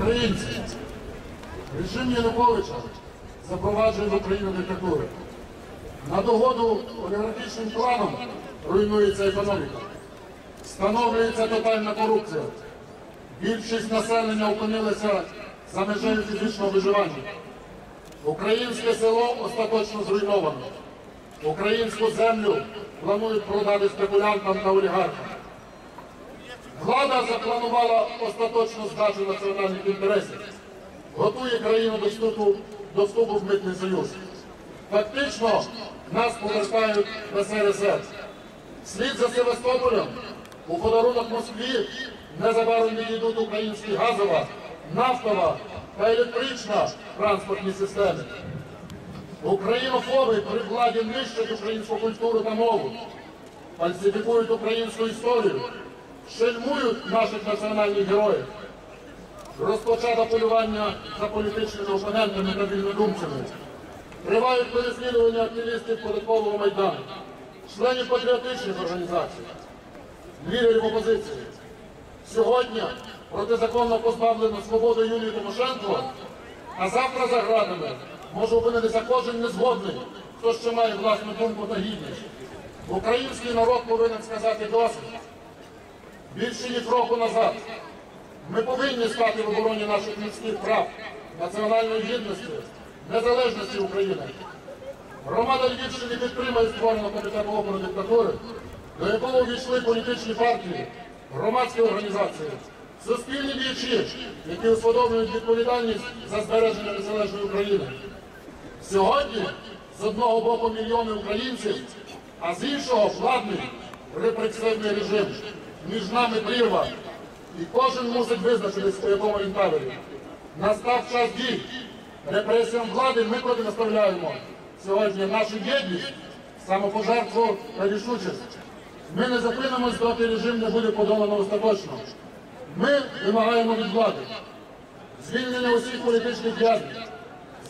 Українці, режим Януковича запроваджує в Україну диктатуру. На догоду олігархічним кланам руйнується економіка. Встановлюється тотальна корупція. Більшість населення опинилася за межею фізичного виживання. Українське село остаточно зруйновано. Українську землю планують продати спекулянтам та олігархам. Влада запланувала остаточну здачу національних інтересів, готує країну до вступу, до вступу в митний союз. Фактично нас повертають в СРСР. Слід за Севастополем у подарунок Москві незабаром відійдуть українські газова, нафтова та електрична транспортні системи. Українофоби при владі нищать українську культуру та мову, фальсифікують українську історію, шельмують наших національних героїв. Розпочато полювання за політичними опонентами та вільнодумцями. Тривають переслідування активістів податкового майдану, членів патріотичних організацій, лідерів опозиції. Сьогодні протизаконно позбавлено свободи Юлії Тимошенко, а завтра за градами може опинитися кожен незгодний, хто ще має власну думку та гідність. Український народ повинен сказати досить. Більше ні кроку назад. Ми повинні стати в обороні наших людських прав, національної гідності, незалежності України. Громада Львівщини підтримує створену комітету опору диктатури, до якого увійшли політичні партії, громадські організації, суспільні діячі, які усвідомлюють відповідальність за збереження незалежної України. Сьогодні з одного боку мільйони українців, а з іншого владний репресивний режим. Між нами прірва. І кожен мусить визначитись, у якому він таборі. Настав час дій. Репресіям влади ми протиставляємо сьогодні нашу єдність, самопожертву та рішучість. Ми не зупинимось, доки режим не буде подолано остаточно. Ми вимагаємо від влади звільнення усіх політичних в'язнів,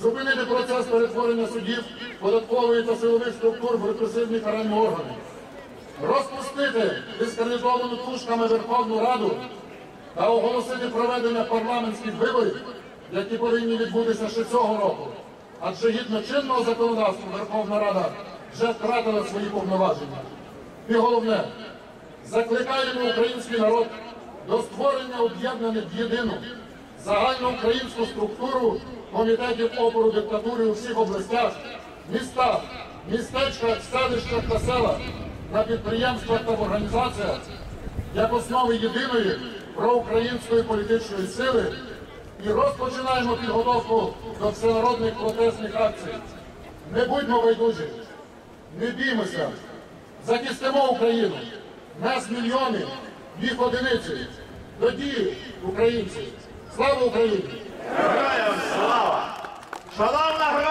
зупинити процес перетворення судів, податкової та силових структур в репресивні каральні органи, розпустити дискредитовану тушками Верховну Раду та оголосити проведення парламентських виборів, які повинні відбутися ще цього року. Адже гідно чинного законодавства Верховна Рада вже втратила свої повноваження. І головне, закликаємо український народ до створення об'єднаних в єдину загальноукраїнську структуру комітетів опору диктатури у всіх областях, містах, містечках, селищах та селах, на підприємствах та в організаціях як основи єдиної проукраїнської політичної сили і розпочинаємо підготовку до всенародних протестних акцій. Не будьмо байдужі, не біймося, захистимо Україну. Нас мільйони, їх одиниці. До дії, українці! Слава Україні! Героям слава! Шановна!